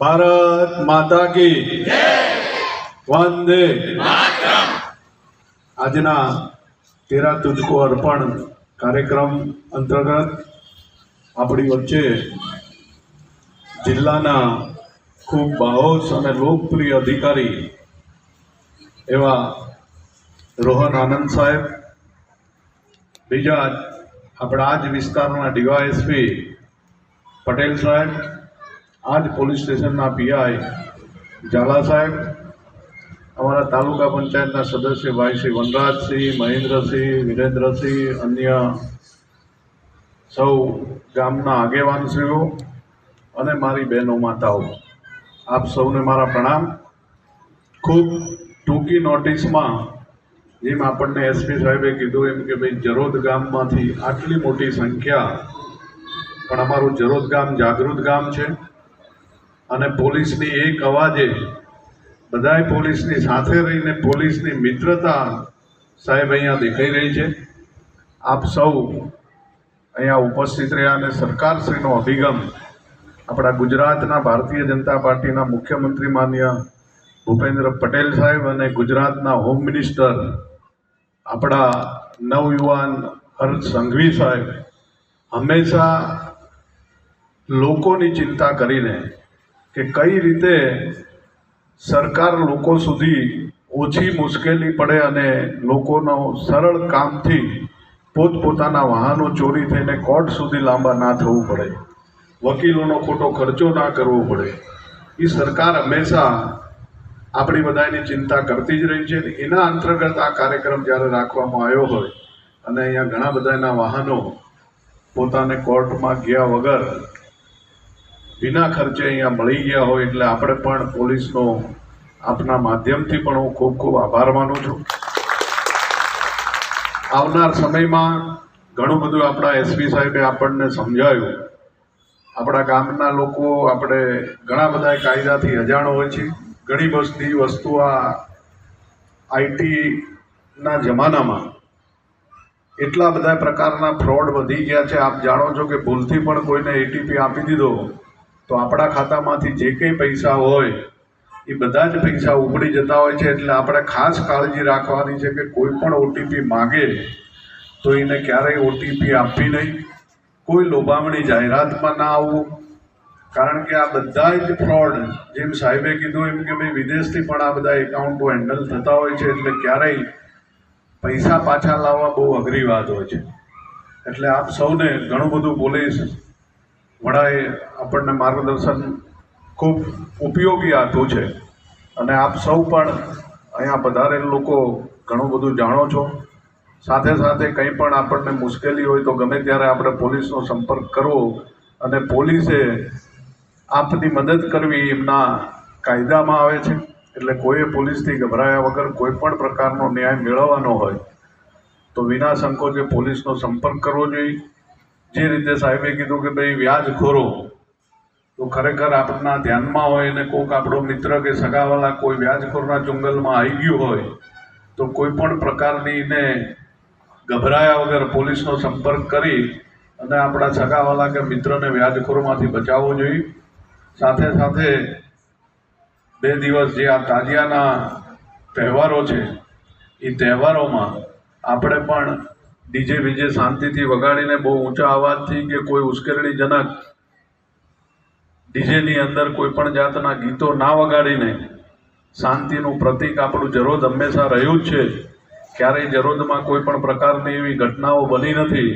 ભારત માતા કી વંદે આજના તેરા તુજકો અર્પણ કાર્યક્રમ અંતર્ગત આપણી વચ્ચે જિલ્લાના ખૂબ બાહોશ અને લોકપ્રિય અધિકારી એવા રોહન આનંદ સાહેબ બીજા આપણા આ જ વિસ્તારના ડીવાયએસપી પટેલ સાહેબ આ જ પોલીસ સ્ટેશનના પીઆઈ ઝાલા સાહેબ, અમારા તાલુકા પંચાયતના સદસ્ય ભાઈ શ્રી વનરાજસિંહ, મહેન્દ્રસિંહ, વિરેન્દ્રસિંહ, અન્ય સૌ ગામના આગેવાનશ્રીઓ અને મારી બહેનો માતાઓ. આપ સૌને મારા પ્રણામ. ખૂબ ટૂંકી નોટિસમાં જેમ આપણને એસપી સાહેબે કીધું એમ કે ભાઈ જરોદ ગામમાંથી આટલી મોટી સંખ્યા, પણ અમારું જરોદ ગામ જાગૃત ગામ છે. અને પોલીસની એક અવાજે બધાય પોલીસની સાથે રહીને પોલીસની મિત્રતા સાહેબ અહીંયા દેખાઈ રહી છે. આપ સૌ અહીંયા ઉપસ્થિત રહ્યા અને સરકારશ્રીનો અભિગમ આપણા ગુજરાતના ભારતીય જનતા પાર્ટીના મુખ્યમંત્રી માન્ય ભૂપેન્દ્ર પટેલ સાહેબ અને ગુજરાતના હોમ મિનિસ્ટર આપણા નવયુવાન હર્ષ સંઘવી સાહેબ હંમેશા લોકોની ચિંતા કરીને કે કઈ રીતે સરકાર લોકો સુધી ઓછી મુશ્કેલી પડે અને લોકોનો સરળ કામથી પોતપોતાના વાહનો ચોરી થઈને કોર્ટ સુધી લાંબા ના થવું પડે. વકીલોનો ખોટો ખર્ચો ના કરવો પડે. એ સરકાર હંમેશા આપણી બધાની ચિંતા કરતી જ રહી છે અને એના અંતર્ગત આ કાર્યક્રમ જ્યારે રાખવામાં આવ્યો હોય અને અહીંયા ઘણા બધાના વાહનો પોતાને કોર્ટમાં ગયા વગર વિના ખર્ચે અહીંયા મળી ગયા હોય એટલે આપણે પણ પોલીસનો આપના માધ્યમથી પણ હું ખૂબ ખૂબ આભાર માનું છું. આવનાર સમયમાં ઘણું બધું આપણા એસપી સાહેબે આપણને સમજાવ્યું આપણા ગામના લોકો આપણે ઘણા બધા કાયદાથી અજાણ હોય છે. ઘણી બધી વસ્તુ આ આઈટીના જમાનામાં એટલા બધા પ્રકારના ફ્રોડ વધી ગયા છે. આપ જાણો છો કે ભૂલથી પણ કોઈને એટીપી આપી દીધો. તો આપણા ખાતામાંથી જે કંઈ પૈસા હોય, એ બધા જ પૈસા ઉપડી જતા હોય છે, એટલે આપણે ખાસ કાળજી રાખવાની છે કે કોઈ પણ ઓટીપી માગે, તો એને ક્યારેય ઓટીપી આપવી નહીં. કોઈ લોભામણી જાહેરાતમાં ના આવવું. કારણ કે આ બધા જ ફ્રોડ જેમ સાહેબે કીધું એમ કે ભાઈ વિદેશથી પણ આ બધા એકાઉન્ટો હેન્ડલ થતા હોય છે, એટલે ક્યારેય પૈસા પાછા લાવવા બહુ અઘરી વાત હોય છે. એટલે આપ સૌને ઘણું બધું પોલીસ વડાએ આપણને માર્ગદર્શન ખૂબ ઉપયોગી આપ્યું છે. અને આપ સૌ પણ અહીંયા પધારેલ લોકો ઘણું બધું જાણો છો. સાથે સાથે કંઈ પણ આપણને મુશ્કેલી હોય તો ગમે ત્યારે આપણે પોલીસનો સંપર્ક કરવો અને પોલીસે આપની મદદ કરવી એમના કાયદામાં આવે છે. એટલે કોઈએ પોલીસથી ગભરાયા વગર કોઈ પણ પ્રકારનો ન્યાય મેળવવાનો હોય તો વિના સંકોચે પોલીસનો સંપર્ક કરવો જોઈએ. જે રીતે સાહેબે કીધું કે ભાઈ વ્યાજખોરો, તો ખરેખર આપણા ધ્યાનમાં હોય અને કોઈક આપણો મિત્ર કે સગાવાલા કોઈ વ્યાજખોરના ચુંગલમાં આવી ગયું હોય, તો કોઈ પણ પ્રકારની એને ગભરાયા વગર પોલીસનો સંપર્ક કરી અને આપણા સગાવાલા કે મિત્રને વ્યાજખોરમાંથી બચાવવો જોઈએ. સાથે સાથે બે દિવસ જે આ તાજિયાના તહેવારો છે, એ તહેવારોમાં આપણે પણ ડીજે બીજે શાંતિથી વગાડીને બહુ ઊંચા અવાજથી કે કોઈ ઉશ્કેરણીજનક ડીજેની અંદર કોઈ પણ જાતના ગીતો ના વગાડીને શાંતિનું પ્રતીક આપણું જરોદ હંમેશા રહ્યું જ છે. ક્યારેય જરોદમાં કોઈ પણ પ્રકારની એવી ઘટનાઓ બની નથી.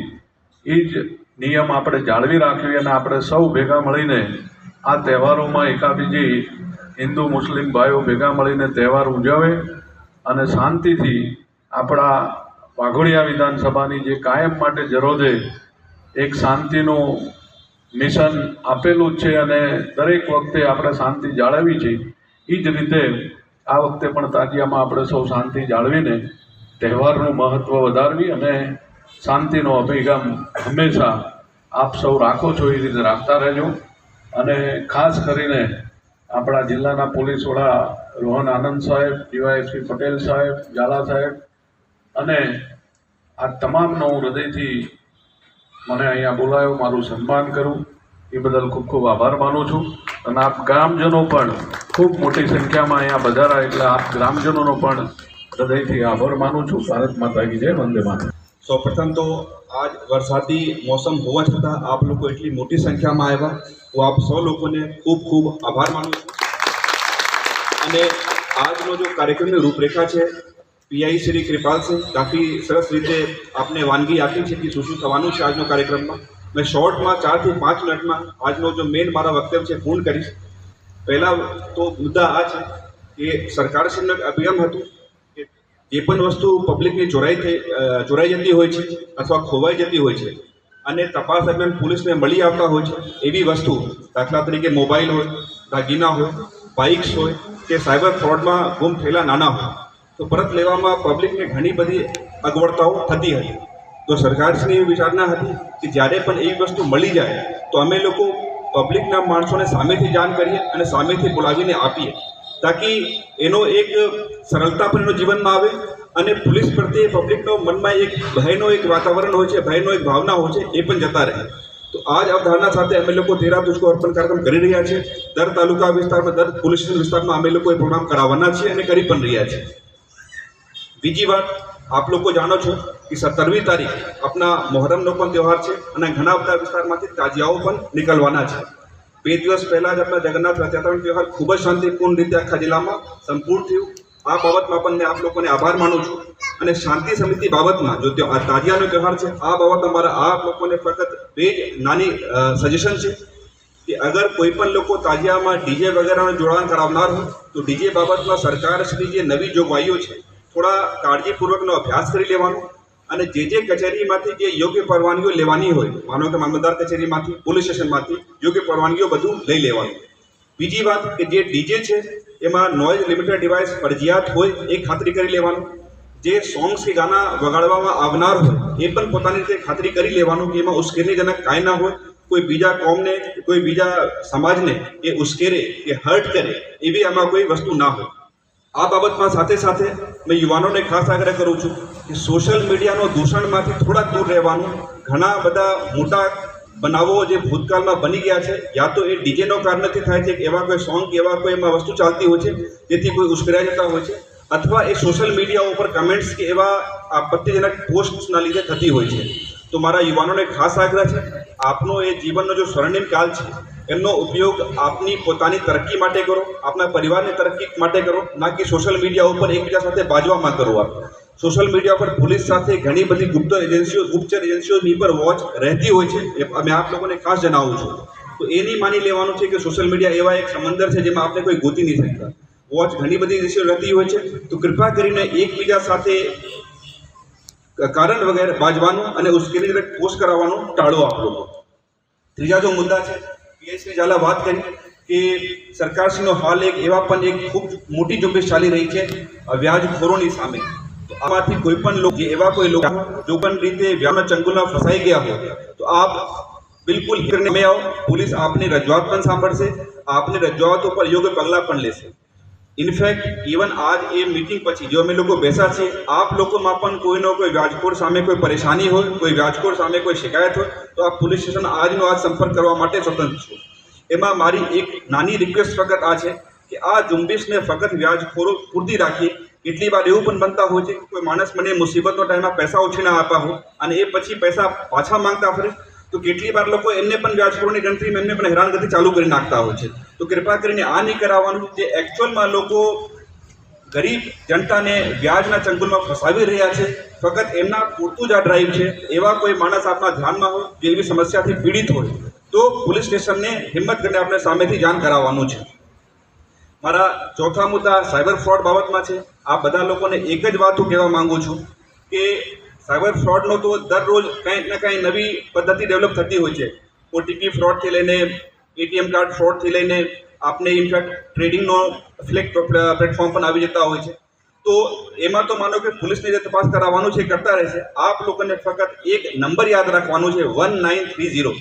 એ જ નિયમ આપણે જાળવી રાખવી અને આપણે સૌ ભેગા મળીને આ તહેવારોમાં એકાબીજી હિન્દુ મુસ્લિમ ભાઈઓ ભેગા મળીને તહેવાર ઉજવે અને શાંતિથી આપણા વાઘોડિયા વિધાનસભાની જે કાયમ માટે જરોદે એક શાંતિનું મિશન આપેલું જ છે અને દરેક વખતે આપણે શાંતિ જાળવવી છે એ જ રીતે આ વખતે પણ તાજિયામાં આપણે સૌ શાંતિ જાળવીને તહેવારનું મહત્ત્વ વધારવી અને શાંતિનો અભિગમ હંમેશા આપ સૌ રાખો છો એ રીતે રાખતા રહેજો. અને ખાસ કરીને આપણા જિલ્લાના પોલીસ વડા રોહન આનંદ સાહેબ, ડીવાયએસપી પટેલ સાહેબ, ઝાલા સાહેબ અને આ તમામનો હું હૃદયથી મને અહીંયા બોલાયો, મારું સન્માન કરું. એ બદલ ખૂબ ખૂબ આભાર માનું છું. અને આપ ગ્રામજનો પણ ખૂબ મોટી સંખ્યામાં અહીંયા વધારા એટલે આપ ગ્રામજનોનો પણ હૃદયથી આભાર માનું છું. ભારત માતા કી જય, વંદે માતરમ. સૌપ્રથમ તો આજ વરસાદી મોસમ હોવા છતાં આપ લોકો એટલી મોટી સંખ્યામાં આવ્યા. હું આપ સૌ લોકોને ખૂબ ખૂબ આભાર માનું છું. અને આજનો જો કાર્યક્રમની રૂપરેખા છે પીઆઈ શ્રી કૃપાલસિંહ કાફી સરસ રીતે આપને વાનગી આપી છે કે શું શું થવાનું છે આજનો કાર્યક્રમમાં. મેં શોર્ટમાં ચારથી પાંચ મિનિટમાં આજનો જો મેઇન મારા વક્તવ્ય છે પૂર્ણ કરીશ. પહેલાં તો મુદ્દા આ છે કે સરકારશ્રીનું એક અભિગમ હતું કે જે પણ વસ્તુ પબ્લિકની ચોરાઈ થઈ ચોરાઈ જતી હોય છે અથવા ખોવાઈ જતી હોય છે અને તપાસ દરમિયાન પોલીસને મળી આવતા હોય છે એવી વસ્તુ દાખલા તરીકે મોબાઈલ હોય, દાગીના હોય, બાઇક્સ હોય કે સાયબર ફ્રોડમાં ગુમ થયેલા નાના હોય. તો પરત લેવામાં પબ્લિકને ઘણી બધી અગવડતાઓ થતી હતી. તો સરકારશ્રીની એવી વિચારણા હતી કે જ્યારે પણ એવી વસ્તુ મળી જાય, તો અમે લોકો પબ્લિકના માણસોને સામેથી જાણ કરીએ અને સામેથી બોલાવીને આપીએ, તાકી એનો એક સરળતા પણ એનો જીવનમાં આવે અને પોલીસ પ્રત્યે પબ્લિકનો મનમાં એક ભયનો એક વાતાવરણ હોય છે, ભયનો એક ભાવના હોય છે, એ પણ જતા રહે. તો આ જ અવધારણા સાથે અમે લોકો તેરા તુષ્કો અર્પણ કાર્યક્રમ કરી રહ્યા છીએ. દર તાલુકા વિસ્તારમાં, દર પોલીસ વિસ્તારમાં અમે લોકો એ પ્રોગ્રામ કરાવવાના છીએ અને કરી પણ રહ્યા છીએ. બીજી વાત, આપ લોકો જાણો છો કે સત્તરમી તારીખ આપણા મોહરમનો પણ તહેવાર છે અને ઘણા બધા વિસ્તારમાંથી તાજિયાઓ પણ નીકળવાના છે. બે દિવસ પહેલાં જ આપણા જગન્નાથ રથયાત્રાનો તહેવાર ખૂબ જ શાંતિપૂર્ણ રીતે આખા જિલ્લામાં સંપૂર્ણ થયું. આ બાબતમાં પણ આપ લોકોને આભાર માનું છું અને શાંતિ સમિતિ બાબતમાં જો આ તાજિયાનો તહેવાર છે, આ બાબત અમારા આપ લોકોને ફક્ત બે નાની સજેશન છે કે અગર કોઈ પણ લોકો તાજિયામાં ડીજે વગેરેનું જોડાણ કરાવનાર હોય તો ડીજે બાબતમાં સરકારશ્રી જે નવી જોગવાઈઓ છે થોડા કાળજીપૂર્વકનો અભ્યાસ કરી લેવાનો અને જે જે કચેરીમાંથી જે યોગ્ય પરવાનગીઓ લેવાની હોય, માનો કે મામલતદાર કચેરીમાંથી, પોલીસ સ્ટેશનમાંથી યોગ્ય પરવાનગીઓ બધું લઈ લેવાનું. બીજી વાત કે જે ડીજે છે, એમાં નોઇઝ લિમિટેડ ડિવાઇસ ફરજિયાત હોય એ ખાતરી કરી લેવાનું. જે સોંગ્સ કે ગાના વગાડવામાં આવનાર હોય, એ પણ પોતાની રીતે ખાતરી કરી લેવાનું કે એમાં ઉશ્કેરણીજનક કાંઈ ના હોય, કોઈ બીજા કોમને, કોઈ બીજા સમાજને એ ઉશ્કેરે કે હર્ટ કરે, એવી આમાં કોઈ વસ્તુ ના હોય. આ બાબતમાં સાથે સાથે મેં યુવાનોને ખાસ આગ્રહ કરું છું કે સોશિયલ મીડિયાનો દૂષણમાંથી થોડાક દૂર રહેવાનું, ઘણા બધા મોટા બનાવો જે ભૂતકાળમાં બની ગયા છે, યા તો એ ડીજેનો કારણથી થાય છે કે એવા કોઈ સોંગ કે એવા કોઈ એમાં વસ્તુ ચાલતી હોય છે, જેથી કોઈ ઉશ્કેરાઈ જતા હોય છે, અથવા એ સોશિયલ મીડિયા ઉપર કમેન્ટ્સ કે એવા આપત્તિજનક પોસ્ટના લીધે થતી હોય છે. તો મારા યુવાનોને ખાસ આગ્રહ છે, આપનો એ જીવનનો જો સ્વર્ણિમ કાલ છે એમનો ઉપયોગ આપની પોતાની તરક્કી માટે કરો, આપના પરિવારની તરક્કી માટે કરો, ના કે સોશિયલ મીડિયા ઉપર એકબીજા સાથે બાજવામાં કરો આપ. સોશિયલ મીડિયા પર પોલીસ સાથે ઘણી બધી ગુપ્ત એજન્સીઓ ગુપ્તચર એજન્સીઓની પર વોચ રહેતી હોય છે. અમે આપ લોકોને ખાસ જણાવું છું. તો એ નહીં માની લેવાનું છે કે સોશિયલ મીડિયા એવા એક સમંદર છે જેમાં આપણે કોઈ ગોતી નહીં શકતા. વોચ ઘણી બધી એજન્સીઓ રહેતી હોય છે. તો કૃપા કરીને એકબીજા સાથે કારણ વગેરે બાજવાનું અને ઉશ્કેરી પોસ્ટ કરાવવાનું ટાળો આપ લોકો. ત્રીજા જો મુદ્દા છે પીએસસી ઝાલા વાત કરી કે સરકારશ્રીનો હાલ એક એવા પણ એક ખૂબ મોટી ઝુંબેશ ચાલી રહી છે વ્યાજખોરોની સામે. તો આમાંથી કોઈ પણ લોકો એવા કોઈ લોકો જો પણ રીતે વ્યાજના ચંગુલમાં ફસાઈ ગયા હોય, તો આપ બિલકુલ હિરને આવો. પોલીસ આપની રજૂઆત પણ સાંભળશે, આપની રજૂઆત ઉપર યોગ્ય પગલાં પણ લેશે. ઇનફેક્ટ ઇવન આજ એ મીટિંગ પછી જો અમે લોકો બેસા છીએ આપ લોકોમાં પણ કોઈનો કોઈ વ્યાજખોર સામે કોઈ પરેશાની હોય કોઈ વ્યાજખોર સામે કોઈ શિકાયત હોય તો આપ પોલીસ સ્ટેશન આજનો આજ સંપર્ક કરવા માટે સ્વતંત્ર છો એમાં મારી એક નાની રિક્વેસ્ટ ફક્ત આ છે કે આ ઝુંબેશને ફક્ત વ્યાજખોરો પૂરતી રાખીએ કેટલી વાર એવું પણ બનતા હોય છે કે કોઈ માણસ મને મુસીબતનો ટાઈમમાં પૈસા ઉછીના આપવા હોય અને એ પછી પૈસા પાછા માંગતા ફરે તો કેટલી વાર લોકો એમને પણ વ્યાજખોરોની ગણતરીમાં એમને પણ હેરાનગતિ ચાલુ કરી નાખતા હોય છે. તો કૃપા કરીને આ નહીં કરાવવાનું જે એકચ્યુઅલમાં લોકો ગરીબ જનતાને વ્યાજના ચંગુલમાં ફસાવી રહ્યા છે, ફક્ત એમના પૂરતું જ આ ડ્રાઈવ છે, એવા કોઈ માણસ આપણા ધ્યાનમાં હોય જે એવી સમસ્યાથી પીડિત હોય, તો પોલીસ સ્ટેશનને હિંમત કરીને આપણે સામેથી જાણ કરાવવાનું છે. મારા ચોથા મુદ્દા સાયબર ફ્રોડ બાબતમાં છે. આ બધા લોકોને એક જ વાત હું કહેવા માગું છું કે સાયબર ફ્રોડનો તો દરરોજ કંઈક ને કંઈ નવી પદ્ધતિ ડેવલપ થતી હોય છે. ઓટીપી ફ્રોડથી લઈને એટીએમ કાર્ડ ફ્રોડથી લઈને આપને ઇનફેક્ટ ટ્રેડિંગનો ફ્લેક પ્લેટફોર્મ પણ આવી જતા હોય છે. તો એમાં તો માનો કે પોલીસને જે તપાસ કરાવવાનું છે કરતા કરતા રહેશે આપ લોકોને ફક્ત એક નંબર યાદ રાખવાનો છે વન નાઇન થ્રી ઝીરો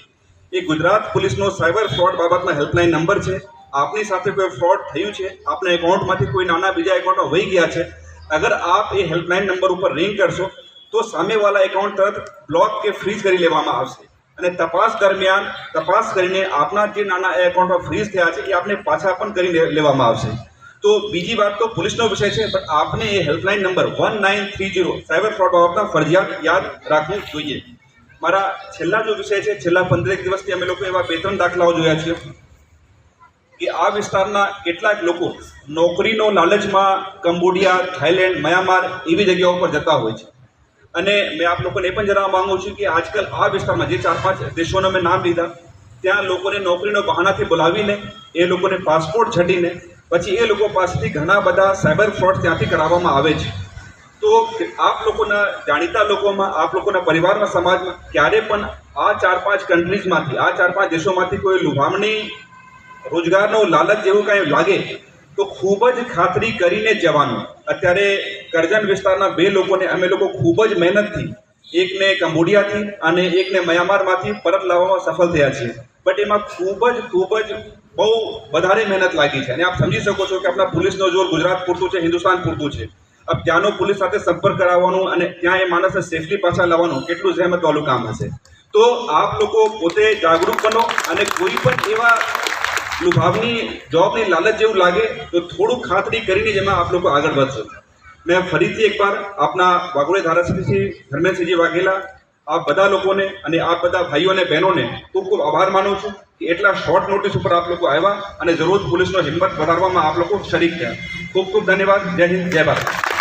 એ ગુજરાત પોલીસનો સાયબર ફ્રોડ બાબતનો હેલ્પલાઇન નંબર છે. આપની સાથે કોઈ ફ્રોડ થયું છે? આપના એકાઉન્ટમાંથી કોઈ નાના બીજા એકાઉન્ટમાં વહી ગયા છે? અગર આપ એ હેલ્પલાઇન નંબર ઉપર રિંગ કરશો તો સામેવાળા એકાઉન્ટ તરત બ્લોક કે ફ્રીઝ કરી લેવામાં આવશે. અને તપાસ દરમિયાન, તપાસ કરીને આપના જે નાના એકાઉન્ટમાં ફ્રીઝ થયા છે, એ આપને પાછા પણ કરી લેવામાં આવશે. તો બીજી વાત તો પોલીસનો વિષય છે, પણ આપને એ helpline number one nine three zero cyber fraud બાબતના ફરજિયાત યાદ રાખવું જોઈએ. મારા છેલ્લા જો વિષય છે, છેલ્લા પંદરેક દિવસથી અમે લોકો એવા બે ત્રણ દાખલાઓ જોયા છે, કે આ વિસ્તારના કેટલાક લોકો નોકરીનો લાલચમાં કંબોડિયા થાઈલેન્ડ મ્યાનમાર એવી જગ્યાઓ પર જતા હોય છે. અને મેં આપ લોકોને એ પણ જણાવવા માંગુ છું કે આજકાલ આ વિસ્તારમાં જે ચાર પાંચ દેશોના મેં નામ લીધા ત્યાં લોકોને નોકરીનો બહાનાથી બોલાવીને એ લોકોને પાસપોર્ટ છટીને પછી એ લોકો પાસેથી ઘણા બધા સાયબર ફ્રોડ ત્યાંથી કરાવવામાં આવે છે. તો આપ લોકોના જાણીતા લોકોમાં, આપ લોકોના પરિવારના સમાજમાં ક્યારે પણ આ ચાર પાંચ કન્ટ્રીઝમાંથી આ ચાર પાંચ દેશોમાંથી કોઈ લુભામણી, રોજગારનો લાલચ જેવું કાંઈ લાગે તો ખૂબ જ ખાતરી કરીને જવાનું. અત્યારે કરજણ વિસ્તારના બે લોકોને અમે લોકો ખૂબ જ મહેનતથી, એકને કંબોડિયાથી અને એકને મ્યાનમારમાંથી પરત લાવવામાં સફળ થયા છીએ. બટ એમાં ખૂબ જ ખૂબ જ બહુ વધારે મહેનત લાગી છે. અને આપ સમજી શકો છો કે આપણા પોલીસનો જોર ગુજરાત પૂરતું છે હિન્દુસ્તાન પૂરતું છે. અબ ત્યાંનો પોલીસ સાથે સંપર્ક કરાવવાનું અને ત્યાં એ માણસને સેફલી પાછા લાવવાનું કેટલું જહેમતવાળું કામ હશે. તો આપ લોકો પોતે જાગૃત બનો અને કોઈ પણ એવા લુભાવની જોબની લાલચ જેવું લાગે તો થોડું ખાતરી કરીને જેમાં આપ લોકો આગળ વધશો. મેં ફરીથી એકવાર આપના વાઘોડે ધારાસભ્ય શ્રી ધર્મેન્દ્રસિંહજી વાઘેલા, આપ બધા લોકોને અને આપ બધા ભાઈઓ અને બહેનોને ખૂબ ખૂબ આભાર માનું છું કે એટલા શોર્ટ નોટિસ ઉપર આપ લોકો આવ્યા અને જરૂર પોલીસનો હિંમત વધારવામાં આપ લોકો શરીક થયા. ખૂબ ખૂબ ધન્યવાદ. જય હિન્દ, જય ભારત.